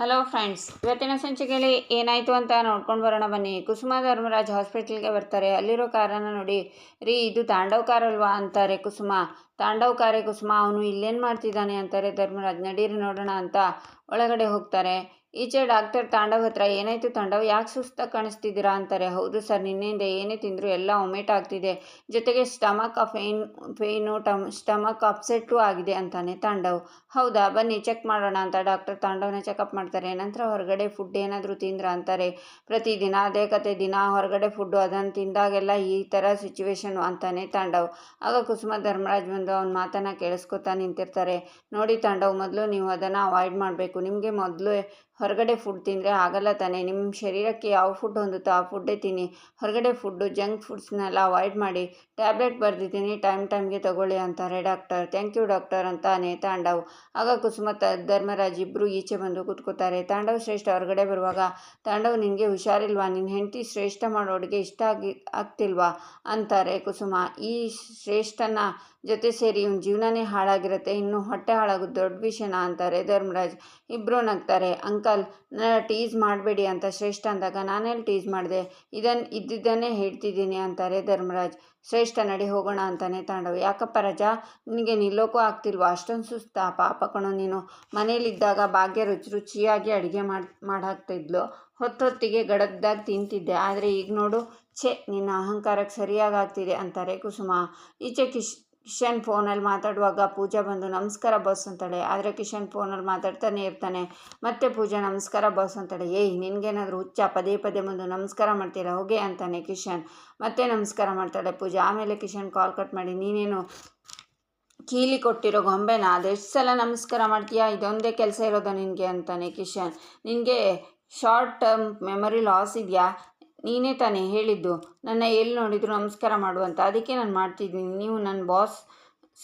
Hello friends ಇವತ್ತಿನ ಸಂಚಿಕೆಯಲ್ಲಿ ಏನಾಯಿತು ಅಂತ ನೋಡ್ಕೊಂಡು ಬರೋಣ ಬನ್ನಿ. ಕುಸುಮ ಧರ್ಮರಾಜ್ ಹಾಸ್ಪಿಟ್ಲ್ಗೆ ಬರ್ತಾರೆ. ಅಲ್ಲಿರೋ ಕಾರನ್ನು ನೋಡಿ, ರೀ, ಇದು ತಾಂಡವ್ ಕಾರ್ ಅಲ್ವಾ ಅಂತಾರೆ ಕುಸುಮ. ತಾಂಡವ್ ಕಾರೇ ಕುಸುಮ. ಅವನು ಇಲ್ಲೇನು ಮಾಡ್ತಿದ್ದಾನೆ ಅಂತಾರೆ ಧರ್ಮರಾಜ್. ನಡೀರಿ ನೋಡೋಣ ಅಂತ ಒಳಗಡೆ ಹೋಗ್ತಾರೆ. ಈಚೆ ಡಾಕ್ಟರ್ ತಾಂಡವ್ ಹತ್ರ ಏನಾಯಿತು ತಾಂಡವ್? ಯಾಕೆ ಸುಸ್ತಾಗಿ ಕಾಣಿಸ್ತಿದ್ದೀರಾ ಅಂತಾರೆ. ಹೌದು ಸರ್, ನಿನ್ನೆಯಿಂದ ಏನೇ ತಿಂದರೂ ಎಲ್ಲ ಒಮೆಟ್ ಆಗ್ತಿದೆ. ಜೊತೆಗೆ stomach pain, pain tum, stomach upset ಆಗಿದೆ ಅಂತಾನೆ ತಾಂಡವ್. ಹೌದಾ? ಬನ್ನಿ, ಚೆಕ್ ಮಾಡೋಣ ಅಂತ ಡಾಕ್ಟರ್ ತಾಂಡವ್ನ ಚೆಕಪ್ ಮಾಡ್ತಾರೆ. ನಂತರ ಹೊರಗಡೆ ಫುಡ್ ಏನಾದರೂ ತಿಂದ್ರ ಅಂತಾರೆ. ಪ್ರತಿದಿನ, ಅದೇ ಕತೆ, ದಿನ ಹೊರಗಡೆ ಫುಡ್ಡು ಅದನ್ನು ತಿಂದಾಗೆಲ್ಲ ಈ ಥರ ಸಿಚುವೇಶನು ಅಂತಾನೆ ತಾಂಡವ್. ಆಗ ಕುಸುಮ ಧರ್ಮರಾಜ್ ಬಂದು ಅವ್ನ ಮಾತನ್ನು ಕೇಳಿಸ್ಕೊತಾ ನಿಂತಿರ್ತಾರೆ. ನೋಡಿ ತಾಂಡವ್, ಮೊದಲು ನೀವು ಅದನ್ನು ಅವಾಯ್ಡ್ ಮಾಡಬೇಕು. ನಿಮಗೆ ಮೊದಲು ಹೊರಗಡೆ ಫುಡ್ ತಿಂದರೆ ಆಗಲ್ಲ ತಾನೇ. ನಿಮ್ಮ ಶರೀರಕ್ಕೆ ಯಾವ ಫುಡ್ ಹೊಂದುತ್ತೋ ಆ ಫುಡ್ಡೇ ತಿನ್ನಿ. ಹೊರಗಡೆ ಫುಡ್ಡು ಜಂಕ್ ಫುಡ್ಸ್ನೆಲ್ಲ ಅವಾಯ್ಡ್ ಮಾಡಿ. ಟ್ಯಾಬ್ಲೆಟ್ ಬರೆದಿದ್ದೀನಿ ಟೈಮ್ ಟೈಮ್ಗೆ ತಗೊಳ್ಳಿ ಅಂತಾರೆ ಡಾಕ್ಟರ್ ಥ್ಯಾಂಕ್ ಯು ಡಾಕ್ಟರ್ ಅಂತಾನೆ ತಾಂಡವ್ ಆಗ ಕುಸುಮ ಧರ್ಮರಾಜ್ ಇಬ್ಬರು ಈಚೆ ಬಂದು ಕೂತ್ಕೋತಾರೆ. ತಾಂಡವ್ ಶ್ರೇಷ್ಠ ಹೊರಗಡೆ ಬರುವಾಗ, ತಾಂಡವ್ ನಿನಗೆ ಹುಷಾರಿಲ್ವಾ? ನಿನ್ನ ಹೆಂಡತಿ ಶ್ರೇಷ್ಠ ಮಾಡೋಡಿಗೆ ಇಷ್ಟ ಆಗಿ ಆಗ್ತಿಲ್ವಾ? ಅಂತಾರೆ ಕುಸುಮ. ಈ ಶ್ರೇಷ್ಠನ ಜೊತೆ ಸೇರಿ ಇವ್ನ ಜೀವನನೇ ಹಾಳಾಗಿರುತ್ತೆ. ಇನ್ನು ಹೊಟ್ಟೆ ಹಾಳಾಗೋದು ದೊಡ್ಡ ವಿಷಯನ? ಅಂತಾರೆ ಧರ್ಮರಾಜ್. ಇಬ್ಬರು ನಗ್ತಾರೆ. ನನ್ನ ಟೀಸ್ ಮಾಡಬೇಡಿ ಅಂತ ಶ್ರೇಷ್ಠ ಅಂದಾಗ ನಾನೆಲ್ಲಿ ಟೀಸ್ ಮಾಡಿದೆ? ಇದನ್ನು ಇದ್ದಿದ್ದನ್ನೇ ಹೇಳ್ತಿದ್ದೀನಿ ಅಂತಾರೆ ಧರ್ಮರಾಜ್. ಶ್ರೇಷ್ಠ, ನಡಿ ಹೋಗೋಣ ಅಂತಾನೆ ತಾಂಡವ್. ಯಾಕಪ್ಪ ರಜಾ? ನಿನಗೆ ನಿಲ್ಲೋಕ್ಕೂ ಆಗ್ತಿಲ್ವ? ಅಷ್ಟೊಂದು ಸುಸ್ತ. ಪಾಪ ಕಣೋ ನೀನು. ಮನೇಲಿದ್ದಾಗ ಭಾಗ್ಯ ರುಚಿ ರುಚಿಯಾಗಿ ಅಡುಗೆ ಮಾಡಿ, ಮಾಡಾಕ್ತಿದ್ಲು. ಹೊತ್ತೊತ್ತಿಗೆ ಗಡದ್ದಾಗಿ ತಿಂತಿದ್ದೆ. ಆದರೆ ಈಗ ನೋಡು, ಛೇ, ನಿನ್ನ ಅಹಂಕಾರಕ್ಕೆ ಸರಿಯಾಗಿ ಆಗ್ತಿದೆ ಅಂತಾರೆ ಕುಸುಮ. ಈಚೆ ಕಿಶ್ ಕಿಶನ್ ಫೋನಲ್ಲಿ ಮಾತಾಡುವಾಗ ಪೂಜಾ ಬಂದು, ನಮಸ್ಕಾರ ಬಾಸ್ ಅಂತಾಳೆ. ಆದರೆ ಕಿಶನ್ ಫೋನಲ್ಲಿ ಮಾತಾಡ್ತಾನೆ ಇರ್ತಾನೆ. ಮತ್ತೆ ಪೂಜಾ, ನಮಸ್ಕಾರ ಬಾಸ್ ಅಂತಾಳೆ. ಏಯ್, ನಿನಗೇನಾದರೂ ಹುಚ್ಚ ಪದೇ ಪದೇ ಬಂದು, ನಮಸ್ಕಾರ ಮಾಡ್ತೀರಾ ಹೋಗೆ ಅಂತಾನೆ ಕಿಶನ್. ಮತ್ತೆ ನಮಸ್ಕಾರ ಮಾಡ್ತಾಳೆ ಪೂಜಾ. ಆಮೇಲೆ ಕಿಶನ್ ಕಾಲ್ ಕಟ್ ಮಾಡಿ, ನೀನೇನು ಕೀಲಿ ಕೊಟ್ಟಿರೋ ಗೊಂಬೆನ? ಅದೆಷ್ಟು ಸಲ ನಮಸ್ಕಾರ ಮಾಡ್ತೀಯಾ? ಇದೊಂದೇ ಕೆಲಸ ಇರೋದ ನಿನಗೆ? ಅಂತಾನೆ ಕಿಶನ್. ನಿನಗೆ ಶಾರ್ಟ್ ಟರ್ಮ್ ಮೆಮೊರಿ ಲಾಸ್ ಇದೆಯಾ? ನೀನೇ ತಾನೇ ಹೇಳಿದ್ದು. ನನ್ನ ಎಲ್ಲಿ ನೋಡಿದ್ರು ನಮಸ್ಕಾರ ಮಾಡು ಅಂತ ಅದಕ್ಕೆ ನಾನು ಮಾಡ್ತಿದ್ದೀನಿ. ನೀವು ನನ್ನ ಬಾಸ್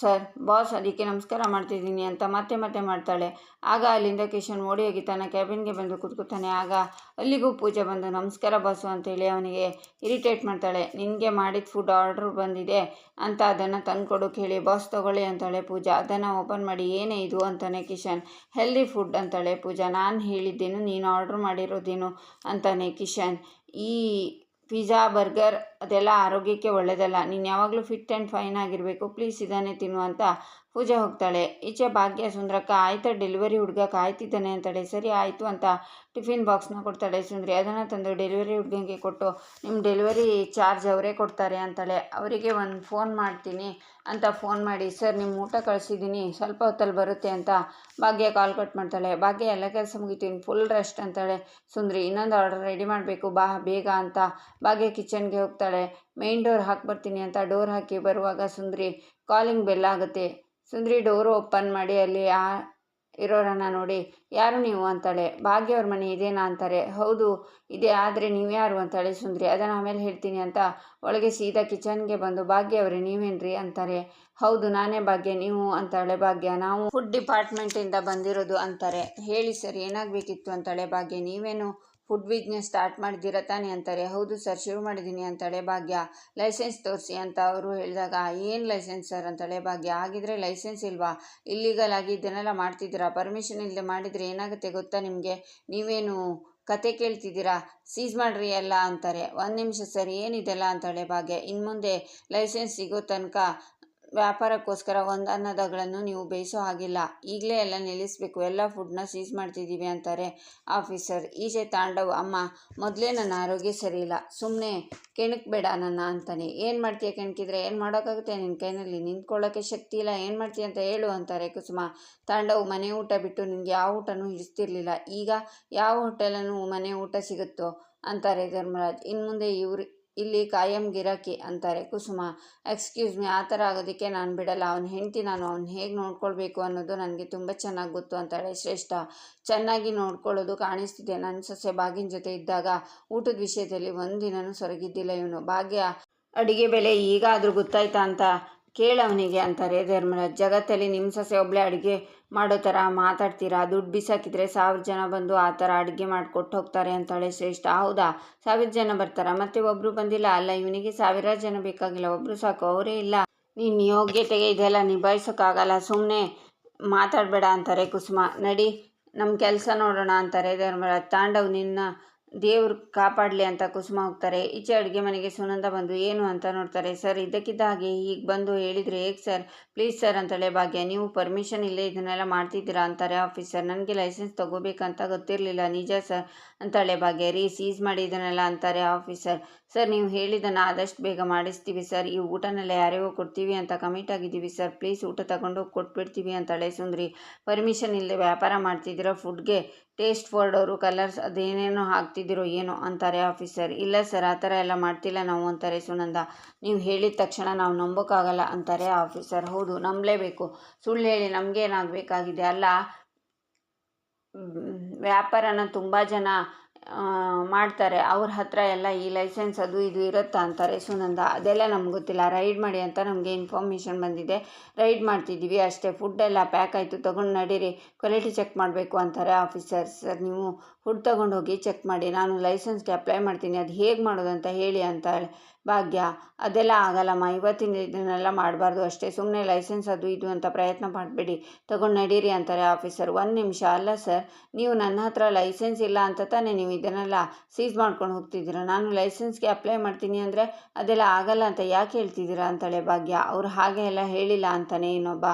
ಸರ್, ಬಾಸ್ ಅದಕ್ಕೆ ನಮಸ್ಕಾರ ಮಾಡ್ತಿದ್ದೀನಿ ಅಂತ ಮತ್ತೆ ಮತ್ತೆ ಮಾಡ್ತಾಳೆ. ಆಗ ಅಲ್ಲಿಂದ ಕಿಶನ್ ಓಡಿ ಹೋಗಿ ತನ್ನ ಕ್ಯಾಬಿನ್ಗೆ ಬಂದು ಕೂತ್ಕೊತಾನೆ. ಆಗ ಅಲ್ಲಿಗೂ ಪೂಜೆ ಬಂದು, ನಮಸ್ಕಾರ ಬಾಸು ಅಂತೇಳಿ ಅವನಿಗೆ ಇರಿಟೇಟ್ ಮಾಡ್ತಾಳೆ. ನಿನಗೆ ಮಾಡಿದ ಫುಡ್ ಆರ್ಡ್ರ್ ಬಂದಿದೆ ಅಂತ ಅದನ್ನು ತಂದುಕೊಡು ಕೇಳಿ, ಬಾಸ್ ತೊಗೊಳ್ಳಿ ಅಂತಾಳೆ ಪೂಜಾ. ಅದನ್ನು ಓಪನ್ ಮಾಡಿ, ಏನೇ ಇದು ಅಂತಾನೆ ಕಿಶನ್. ಹೆಲ್ದಿ ಫುಡ್ ಅಂತಾಳೆ ಪೂಜಾ. ನಾನು ಹೇಳಿದ್ದೇನು, ನೀನು ಆರ್ಡ್ರ್ ಮಾಡಿರೋದೇನು ಅಂತಾನೆ ಕಿಶನ್. ಈ ಪಿಜ್ಜಾ, ಬರ್ಗರ್ ಅದೆಲ್ಲ ಆರೋಗ್ಯಕ್ಕೆ ಒಳ್ಳೆಯದಲ್ಲ ನೀನು ಯಾವಾಗಲೂ ಫಿಟ್ ಆ್ಯಂಡ್ ಫೈನ್ ಆಗಿರಬೇಕು. ಪ್ಲೀಸ್ ಇದನ್ನೇ ತಿನ್ನು ಅಂತ ಪೂಜಾ ಹೋಗ್ತಾಳೆ. ಈಚೆ ಭಾಗ್ಯ ಸುಂದ್ರಕ್ಕ, ಆಯ್ತಾ ಡೆಲಿವರಿ ಹುಡುಗ ಕಾಯ್ತಿದ್ದಾನೆ ಅಂತಾಳೆ. ಸರಿ, ಆಯಿತು ಅಂತ ಟಿಫಿನ್ ಬಾಕ್ಸ್ನ ಕೊಡ್ತಾಳೆ ಸುಂದ್ರಿ. ಅದನ್ನು ತಂದು ಡೆಲಿವರಿ ಹುಡುಗನಿಗೆ ಕೊಟ್ಟು ನಿಮ್ಮ ಡೆಲಿವರಿ ಚಾರ್ಜ್ ಅವರೇ ಕೊಡ್ತಾರೆ ಅಂತಾಳೆ. ಅವರಿಗೆ ಒಂದು ಫೋನ್ ಮಾಡ್ತೀನಿ ಅಂತ ಫೋನ್ ಮಾಡಿ ಸರ್ ನಿಮ್ಮ ಊಟ ಕಳಿಸಿದ್ದೀನಿ ಸ್ವಲ್ಪ ಹೊತ್ತಲ್ಲಿ ಬರುತ್ತೆ ಅಂತ ಭಾಗ್ಯ ಕಾಲ್ ಕಟ್ ಮಾಡ್ತಾಳೆ. ಭಾಗ್ಯ, ಎಲ್ಲ ಕೆಲಸ ಮುಗಿತೀನಿ ಫುಲ್ ರೆಸ್ಟ್ ಅಂತಾಳೆ ಸುಂದ್ರಿ. ಇನ್ನೊಂದು ಆರ್ಡರ್ ರೆಡಿ ಮಾಡಬೇಕು. ಬಾ, ಬೇಗ ಅಂತ ಭಾಗ್ಯ ಕಿಚನ್ಗೆ ಹೋಗ್ತಾಳೆ. ಮೇನ್ ಡೋರ್ ಹಾಕಿ ಬರ್ತೀನಿ ಅಂತ ಡೋರ್ ಹಾಕಿ ಬರುವಾಗ ಸುಂದ್ರಿ, ಕಾಲಿಂಗ್ ಬೆಲ್ ಆಗುತ್ತೆ. ಸುಂದ್ರಿ ಡೋರು ಓಪನ್ ಮಾಡಿ ಅಲ್ಲಿ ಆ ಇರೋರನ್ನ ನೋಡಿ, ಯಾರು ನೀವು? ಅಂತಾಳೆ. ಭಾಗ್ಯ ಅವ್ರ ಮನೆ ಇದೇನಾ? ಅಂತಾರೆ. ಹೌದು, ಇದೆ, ಆದರೆ ನೀವು ಯಾರು? ಅಂತಾಳೆ ಸುಂದ್ರಿ. ಅದನ್ನು ಆಮೇಲೆ ಹೇಳ್ತೀನಿ ಅಂತ ಒಳಗೆ ಸೀದಾ ಕಿಚನ್ಗೆ ಬಂದು, ಭಾಗ್ಯ ಅವರೇ, ನೀವೇನ್ರಿ? ಅಂತಾರೆ. ಹೌದು, ನಾನೇ ಭಾಗ್ಯ, ನೀವು? ಅಂತಾಳೆ ಭಾಗ್ಯ. ನಾವು ಫುಡ್ ಡಿಪಾರ್ಟ್ಮೆಂಟಿಂದ ಬಂದಿರೋದು, ಅಂತಾರೆ. ಹೇಳಿ ಸರ್, ಏನಾಗಬೇಕಿತ್ತು? ಅಂತಾಳೆ ಭಾಗ್ಯ. ನೀವೇನು ಫುಡ್ ಬಿಸ್ನೆಸ್ ಸ್ಟಾರ್ಟ್ ಮಾಡಿದ್ದೀರಾ ತಾನೇ ಅಂತಾರೆ. ಹೌದು ಸರ್, ಶುರು ಮಾಡಿದ್ದೀನಿ ಅಂತಾಳೆ ಭಾಗ್ಯ. ಲೈಸೆನ್ಸ್ ತೋರಿಸಿ ಅಂತ ಅವರು ಹೇಳಿದಾಗ, ಏನು ಲೈಸೆನ್ಸ್ ಸರ್? ಅಂತಾಳೆ ಭಾಗ್ಯ. ಆಗಿದ್ರೆ ಲೈಸೆನ್ಸ್ ಇಲ್ವಾ? ಇಲ್ಲಿಗಲ್ ಆಗಿ ಇದನ್ನೆಲ್ಲ ಮಾಡ್ತಿದ್ದೀರಾ? ಪರ್ಮಿಷನ್ ಇಲ್ಲದೆ ಮಾಡಿದರೆ ಏನಾಗುತ್ತೆ ಗೊತ್ತಾ ನಿಮಗೆ? ನೀವೇನು ಕತೆ ಕೇಳ್ತಿದ್ದೀರಾ? ಸೀಸ್ ಮಾಡ್ರಿ ಎಲ್ಲ ಅಂತಾರೆ. ಒಂದು ನಿಮಿಷ ಸರ್, ಏನಿದೆಲ್ಲ? ಅಂತಾಳೆ ಭಾಗ್ಯ. ಇನ್ನು ಮುಂದೆ ಲೈಸೆನ್ಸ್ ಸಿಗೋ ತನಕ ವ್ಯಾಪಾರಕ್ಕೋಸ್ಕರ ಒಂದು ಅನ್ನದಗಳನ್ನು ನೀವು ಬೇಯಿಸೋ ಹಾಗಿಲ್ಲ. ಈಗಲೇ ಎಲ್ಲ ನಿಲ್ಲಿಸಬೇಕು. ಎಲ್ಲ ಫುಡ್ನ ಸೀಸ್ ಮಾಡ್ತಿದ್ದೀವಿ ಅಂತಾರೆ ಆಫೀಸರ್. ಈಚೆ ತಾಂಡವ್. ಅಮ್ಮ, ಮೊದಲೇ ನನ್ನ ಆರೋಗ್ಯ ಸರಿಯಿಲ್ಲ. ಸುಮ್ಮನೆ ಕೆಣಕ್ಬೇಡ ನನ್ನ ಅಂತಾನೆ. ಏನು ಮಾಡ್ತೀಯ ಕೆಣಕಿದ್ರೆ? ಏನು ಮಾಡೋಕ್ಕಾಗುತ್ತೆ ನಿನ್ನ ಕೈನಲ್ಲಿ? ನಿಂತ್ಕೊಳ್ಳೋಕ್ಕೆ ಶಕ್ತಿ ಇಲ್ಲ. ಏನು ಮಾಡ್ತೀಯ ಅಂತ ಹೇಳು ಅಂತಾರೆ ಕುಸುಮ. ತಾಂಡವ್, ಮನೆ ಊಟ ಬಿಟ್ಟು ನಿನಗೆ ಯಾವ ಊಟನೂ ಹಿಡಿಸ್ತಿರ್ಲಿಲ್ಲ ಈಗ ಯಾವ ಹೋಟೆಲನ್ನು ಮನೆ ಊಟ ಸಿಗುತ್ತೋ? ಅಂತಾರೆ ಧರ್ಮರಾಜ್. ಇನ್ನು ಮುಂದೆ ಇವ್ರು ಇಲ್ಲಿ ಕಾಯಂ ಗಿರಾಕಿ ಅಂತಾರೆ. ಕುಸುಮ ಎಕ್ಸ್ಕ್ಯೂಸ್ ಮಿ ಆ ಥರ ಆಗೋದಕ್ಕೆ ನಾನು ಬಿಡಲ್ಲ. ಅವನ ಹೆಂಡತಿ ನಾನು, ಅವ್ನು ಹೇಗೆ ನೋಡ್ಕೊಳ್ಬೇಕು ಅನ್ನೋದು ನನಗೆ ತುಂಬ ಚೆನ್ನಾಗಿ ಗೊತ್ತು ಅಂತಾಳೆ ಶ್ರೇಷ್ಠ. ಚೆನ್ನಾಗಿ ನೋಡ್ಕೊಳ್ಳೋದು ಕಾಣಿಸ್ತಿದೆ. ನನ್ನ ಸೊಸೆ ಬಾಗಿನ ಜೊತೆ ಇದ್ದಾಗ ಊಟದ ವಿಷಯದಲ್ಲಿ ಒಂದಿನನೂ ಸೊರಗಿದ್ದಿಲ್ಲ ಇವನು. ಭಾಗ್ಯ, ಅಡಿಗೆ ಬೆಲೆ ಈಗ ಆದರೂ ಗೊತ್ತಾಯ್ತಾ ಅಂತ ಕೇಳವನಿಗೆ ಅಂತಾರೆ ಧರ್ಮರಾಜ್. ಜಗತ್ತಲ್ಲಿ ನಿಮ್ಮ ಸೊಸೆ ಒಬ್ಬಳೇ ಅಡುಗೆ ಮಾಡೋ ಥರ ಮಾತಾಡ್ತೀರಾ? ದುಡ್ಡು ಬಿಸಾಕಿದ್ರೆ ಸಾವಿರ ಜನ ಬಂದು ಆ ಥರ ಅಡುಗೆ ಮಾಡಿಕೊಟ್ಟು ಹೋಗ್ತಾರೆ ಅಂತಾಳೆ ಶ್ರೇಷ್ಠ. ಹೌದಾ? ಸಾವಿರ ಜನ ಬರ್ತಾರ? ಮತ್ತೆ ಒಬ್ಬರು ಬಂದಿಲ್ಲ. ಅಲ್ಲ, ಇವನಿಗೆ ಸಾವಿರಾರು ಜನ ಬೇಕಾಗಿಲ್ಲ. ಒಬ್ಬರು ಸಾಕು. ಅವರೇ ಇಲ್ಲ. ನಿನ್ನ ಯೋಗ್ಯತೆಗೆ ಇದೆಲ್ಲ ನಿಭಾಯಿಸೋಕ್ಕಾಗಲ್ಲ. ಸುಮ್ಮನೆ ಮಾತಾಡಬೇಡ ಅಂತಾರೆ ಕುಸುಮ. ನಡಿ ನಮ್ಮ ಕೆಲಸ ನೋಡೋಣ ಅಂತಾರೆ ಧರ್ಮರಾಜ್. ತಾಂಡವ್, ನಿನ್ನ ದೇವ್ರು ಕಾಪಾಡಲಿ ಅಂತ ಕುಸುಮ ಹೋಗ್ತಾರೆ. ಈಚೆ ಅಡುಗೆ ಮನೆಗೆ ಸುನಂದ ಬಂದು, ಏನು ಅಂತ ನೋಡ್ತಾರೆ. ಸರ್ ಇದಕ್ಕಿದ್ದ ಹಾಗೆ ಈಗ ಬಂದು ಹೇಳಿದರೆ ಹೇಗೆ ಸರ್? ಪ್ಲೀಸ್ ಸರ್ ಅಂತಾಳೆ ಭಾಗ್ಯ, ನೀವು ಪರ್ಮಿಷನ್ ಇಲ್ಲೇ ಇದನ್ನೆಲ್ಲ ಮಾಡ್ತಿದ್ದೀರಾ? ಅಂತಾರೆ ಆಫೀಸರ್. ನನಗೆ ಲೈಸೆನ್ಸ್ ತೊಗೋಬೇಕಂತ ಗೊತ್ತಿರಲಿಲ್ಲ. ನಿಜ ಸರ್, ಅಂತಾಳೆ ಭಾಗ್ಯ, ರೀ, ಸೀಸ್ ಮಾಡಿ ಇದನ್ನೆಲ್ಲ, ಅಂತಾರೆ ಆಫೀಸರ್. ಸರ್, ನೀವು ಹೇಳಿದ್ದನ್ನು ಆದಷ್ಟು ಬೇಗ ಮಾಡಿಸ್ತೀವಿ ಸರ್. ಈ ಊಟನೆಲ್ಲ ಯಾರಿಗೋ ಕೊಡ್ತೀವಿ ಅಂತ ಕಮಿಟ್ ಆಗಿದ್ದೀವಿ ಸರ್. ಪ್ಲೀಸ್ ಊಟ ತಗೊಂಡು ಕೊಟ್ಬಿಡ್ತೀವಿ ಅಂತಾಳೆ ಸುಂದ್ರಿ. ಪರ್ಮಿಷನ್ ಇಲ್ಲದೆ ವ್ಯಾಪಾರ ಮಾಡ್ತಿದ್ದೀರಾ ಫುಡ್ಗೆ? ಟೇಸ್ಟ್ ಫೋರ್ಡವರು ಕಲರ್ಸ್ ಅದೇನೇನೋ ಹಾಕ್ತಿದ್ದೀರೋ ಏನೋ ಅಂತಾರೆ ಆಫೀಸರ್. ಇಲ್ಲ ಸರ್, ಆ ಥರ ಎಲ್ಲ ಮಾಡ್ತಿಲ್ಲ ನಾವು ಅಂತಾರೆ ಸುನಂದ. ನೀವು ಹೇಳಿದ ತಕ್ಷಣ ನಾವು ನಂಬೋಕ್ಕಾಗಲ್ಲ ಅಂತಾರೆ ಆಫೀಸರ್. ಹೌದು, ನಂಬಲೇಬೇಕು. ಸುಳ್ಳು ಹೇಳಿ ನಮಗೇನಾಗಬೇಕಾಗಿದೆ ಅಲ್ಲ, ವ್ಯಾಪಾರನ ತುಂಬ ಜನ ಮಾಡ್ತಾರೆ. ಅವ್ರ ಹತ್ರ ಎಲ್ಲ ಈ ಲೈಸೆನ್ಸ್ ಅದು ಇದು ಇರುತ್ತಾ ಅಂತಾರೆ. ಸುನಂದ ಅದೆಲ್ಲ ನಮ್ಗೆ ಗೊತ್ತಿಲ್ಲ. ರೈಡ್ ಮಾಡಿ ಅಂತ ನಮಗೆ ಇನ್ಫಾರ್ಮೇಷನ್ ಬಂದಿದೆ. ರೈಡ್ ಮಾಡ್ತಿದ್ದೀವಿ ಅಷ್ಟೇ. ಫುಡ್ಡೆಲ್ಲ ಪ್ಯಾಕ್ ಆಯಿತು. ತೊಗೊಂಡು ನಡೀರಿ. ಕ್ವಾಲಿಟಿ ಚೆಕ್ ಮಾಡಬೇಕು ಅಂತಾರೆ ಆಫೀಸರ್ ಸರ್, ನೀವು ಫುಡ್ ತೊಗೊಂಡೋಗಿ ಚೆಕ್ ಮಾಡಿ. ನಾನು ಲೈಸೆನ್ಸ್ಗೆ ಅಪ್ಲೈ ಮಾಡ್ತೀನಿ. ಅದು ಹೇಗೆ ಮಾಡೋದು ಅಂತ ಹೇಳಿ ಅಂತಾಳೆ ಭಾಗ್ಯ. ಅದೆಲ್ಲ ಆಗಲ್ಲಮ್ಮ. ಇವತ್ತಿನ ಇದನ್ನೆಲ್ಲ ಮಾಡಬಾರ್ದು ಅಷ್ಟೇ. ಸುಮ್ಮನೆ ಲೈಸೆನ್ಸ್ ಅದು ಇದು ಅಂತ ಪ್ರಯತ್ನ ಮಾಡಬೇಡಿ ತಗೊಂಡು ನಡೀರಿ ಅಂತಾರೆ ಆಫೀಸರ್. ಒಂದು ನಿಮಿಷ. ಅಲ್ಲ ಸರ್, ನೀವು ನನ್ನ ಹತ್ರ ಲೈಸೆನ್ಸ್ ಇಲ್ಲ ಅಂತ ತಾನೇ ನೀವು ಇದನ್ನೆಲ್ಲ ಸೀಸ್ ಮಾಡ್ಕೊಂಡು ಹೋಗ್ತಿದ್ದೀರಾ? ನಾನು ಲೈಸೆನ್ಸ್ಗೆ ಅಪ್ಲೈ ಮಾಡ್ತೀನಿ ಅಂದರೆ ಅದೆಲ್ಲ ಆಗಲ್ಲ ಅಂತ ಯಾಕೆ ಹೇಳ್ತಿದ್ದೀರಾ ಅಂತಾಳೆ ಭಾಗ್ಯ. ಅವ್ರು ಹಾಗೆ ಎಲ್ಲ ಹೇಳಿಲ್ಲ ಅಂತಾನೆ ಇನ್ನೊಬ್ಬ.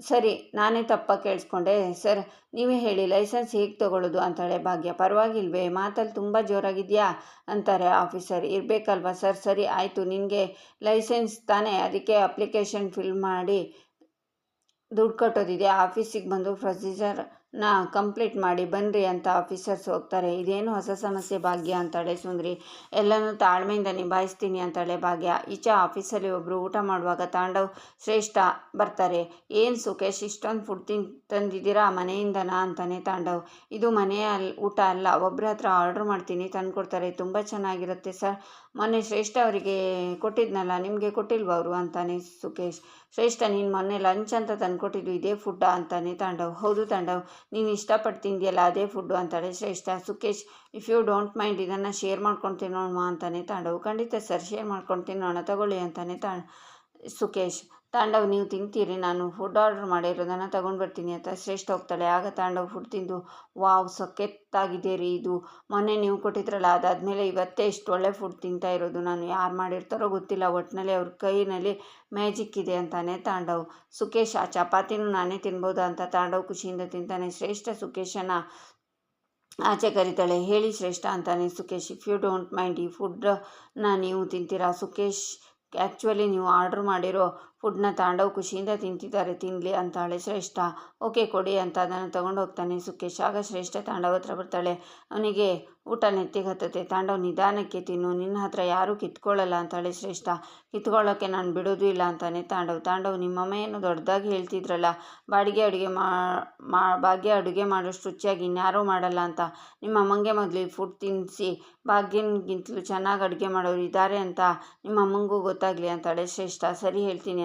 ಸರಿ, ನಾನೇ ತಪ್ಪ ಕೇಳಿಸ್ಕೊಂಡೆ. ಸರ್, ನೀವೇ ಹೇಳಿ, ಲೈಸೆನ್ಸ್ ಹೇಗೆ ತಗೊಳ್ಳೋದು? ಅಂತಾಳೆ ಭಾಗ್ಯ. ಪರವಾಗಿಲ್ವೇ, ಮಾತಲ್ಲಿ ತುಂಬ ಜೋರಾಗಿದೆಯಾ? ಅಂತಾರೆ ಆಫೀಸರ್. ಇರಬೇಕಲ್ವಾ ಸರ್? ಸರಿ, ಆಯಿತು, ನಿನಗೆ ಲೈಸೆನ್ಸ್ ತಾನೇ. ಅದಕ್ಕೆ ಅಪ್ಲಿಕೇಶನ್ ಫಿಲ್ ಮಾಡಿ ದುಡ್ಡು ಕಟ್ಟೋದಿದೆ. ಆಫೀಸಿಗೆ ಬಂದು ಪ್ರೊಸೀಜರ್ ನಾ ಕಂಪ್ಲೀಟ್ ಮಾಡಿ ಬನ್ನಿರಿ ಅಂತ ಆಫೀಸರ್ಸ್ ಹೋಗ್ತಾರೆ. ಇದೇನು ಹೊಸ ಸಮಸ್ಯೆ ಭಾಗ್ಯ ಅಂತಾಳೆ ಸುಂದ್ರಿ. ಎಲ್ಲನೂ ತಾಳ್ಮೆಯಿಂದ ನಿಭಾಯಿಸ್ತೀನಿ ಅಂತಾಳೆ ಭಾಗ್ಯ. ಈಚೆ ಆಫೀಸಲ್ಲಿ ಒಬ್ಬರು ಊಟ ಮಾಡುವಾಗ ತಾಂಡವ್ ಶ್ರೇಷ್ಠ ಬರ್ತಾರೆ. ಏನು ಸುಖೇಶ್ ಇಷ್ಟೊಂದು ಫುಡ್ ತಿನ್, ತಂದಿದ್ದೀರಾ? ಮನೆಯಿಂದನಾ ಅಂತಾನೆ ತಾಂಡವ್. ಇದು ಮನೆಯ ಊಟ ಅಲ್ಲ. ಒಬ್ಬರ ಹತ್ರ ಆರ್ಡ್ರ್ ಮಾಡ್ತೀನಿ ತಂದು ಕೊಡ್ತಾರೆ ತುಂಬ ಚೆನ್ನಾಗಿರುತ್ತೆ ಸರ್. ಮೊನ್ನೆ ಶ್ರೇಷ್ಠ ಅವರಿಗೆ ಕೊಟ್ಟಿದ್ನಲ್ಲ, ನಿಮಗೆ ಕೊಟ್ಟಿಲ್ವ ಅವರು? ಅಂತಾನೆ ಸುಖೇಶ್ ಶ್ರೇಷ್ಠ, ನೀನು ಮೊನ್ನೆ ಲಂಚ್ ಅಂತ ತಂದುಕೊಟ್ಟಿದ್ದು ಇದೇ ಫುಡ್ಡಾ ಅಂತಾನೆ ತಾಂಡವ್. ಹೌದು ತಾಂಡವ್. ನೀನು ಇಷ್ಟಪಟ್ಟು ತಿಂದಿಯಲ್ಲ ಅದೇ ಫುಡ್ಡು ಅಂತಾಳೆ Shreshtha. Sukesh if you don't mind ಇದನ್ನು ಶೇರ್ ಮಾಡ್ಕೊಂಡು ತಿನ್ನೋಣ ಅಂತಾನೆ ತಾಂಡವ್. ಖಂಡಿತ ಸರ್ ಶೇರ್ ಮಾಡ್ಕೊಂಡು ತಿನ್ನೋಣ, ತಗೊಳ್ಳಿ ಅಂತಾನೆ ತಾ ಸುಖೇಶ್ ತಾಂಡವ್ ನೀವು ತಿಂತೀರಿ. ನಾನು ಫುಡ್ ಆರ್ಡರ್ ಮಾಡಿರೋದನ್ನು ತಗೊಂಡು ಬರ್ತೀನಿ ಅಂತ ಶ್ರೇಷ್ಠ ಹೋಗ್ತಾಳೆ. ಆಗ ತಾಂಡವ್ ಫುಡ್ ತಿಂದು, ವಾವ್ ಸಖತ್ತಾಗಿದೆ ರೀ ಇದು. ಮೊನ್ನೆ ನೀವು ಕೊಟ್ಟಿದ್ರಲ್ಲ, ಅದಾದಮೇಲೆ ಇವತ್ತೇ ಇಷ್ಟು ಒಳ್ಳೆ ಫುಡ್ ತಿಂತಾ ಇರೋದು. ನಾನು ಯಾರು ಮಾಡಿರ್ತಾರೋ ಗೊತ್ತಿಲ್ಲ. ಒಟ್ಟಿನಲ್ಲಿ ಅವ್ರ ಕೈನಲ್ಲಿ ಮ್ಯಾಜಿಕ್ ಇದೆ ಅಂತಾನೆ ತಾಂಡವ್. ಸುಖೇಶ್ ಆ ಚಪಾತಿನೂ ನಾನೇ ತಿನ್ಬೋದಾ ಅಂತ ತಾಂಡವ್ ಖುಷಿಯಿಂದ ತಿಂತಾನೆ. ಶ್ರೇಷ್ಠ ಸುಖೇಶನ ಆಚೆ ಕರೀತಾಳೆ. ಹೇಳಿ ಶ್ರೇಷ್ಠ, ಅಂತಾನೆ Sukesh if you don't mind ಈ ಫುಡ್ನ ನೀವು ತಿಂತೀರಾ? ಸುಖೇಶ್ ಆ್ಯಕ್ಚುಲಿ ನೀವು ಆರ್ಡ್ರ್ ಮಾಡಿರೋ ಫುಡ್ನ ತಾಂಡವ್ ಖುಷಿಯಿಂದ ತಿಂತಿದ್ದಾರೆ. ತಿನ್ನಲಿ ಅಂತಾಳೆ ಶ್ರೇಷ್ಠ. ಓಕೆ ಕೊಡಿ ಅಂತ ಅದನ್ನು ತಗೊಂಡು ಹೋಗ್ತಾನೆ ಸುಖೇಶ್ ಆಗ ಶ್ರೇಷ್ಠ ತಾಂಡವ ಹತ್ರ ಬರ್ತಾಳೆ. ಅವನಿಗೆ ಊಟ ನೆತ್ತಿಗೆ ಹತ್ತತೆ ತಾಂಡವ್, ನಿಧಾನಕ್ಕೆ ತಿನ್ನು. ನಿನ್ನ ಹತ್ರ ಯಾರೂ ಕಿತ್ಕೊಳ್ಳಲ್ಲ ಅಂತಾಳೆ ಶ್ರೇಷ್ಠ. ಕಿತ್ಕೊಳ್ಳೋಕ್ಕೆ ನಾನು ಬಿಡೋದು ಇಲ್ಲ ಅಂತಾನೆ ತಾಂಡವ್. ತಾಂಡವ್ ನಿಮ್ಮಮ್ಮ ಏನು ದೊಡ್ಡದಾಗಿ ಹೇಳ್ತಿದ್ರಲ್ಲ. ಬಾಡಿಗೆ ಅಡುಗೆ ಮಾ ಭಾಗ್ಯ ಅಡುಗೆ ಮಾಡೋಷ್ಟು ರುಚಿಯಾಗಿ ಇನ್ಯಾರೂ ಮಾಡಲ್ಲ ಅಂತ. ನಿಮ್ಮ ಅಮ್ಮಂಗೆ ಮೊದಲು ಫುಡ್ ತಿನ್ನಿಸಿ ಭಾಗ್ಯನಿಗಿಂತಲೂ ಚೆನ್ನಾಗಿ ಅಡುಗೆ ಮಾಡೋರು ಇದ್ದಾರೆ ಅಂತ ನಿಮ್ಮ ಅಮ್ಮಂಗೂ ಗೊತ್ತಾಗಲಿ ಅಂತಾಳೆ ಶ್ರೇಷ್ಠ. ಸರಿ ಹೇಳ್ತೀನಿ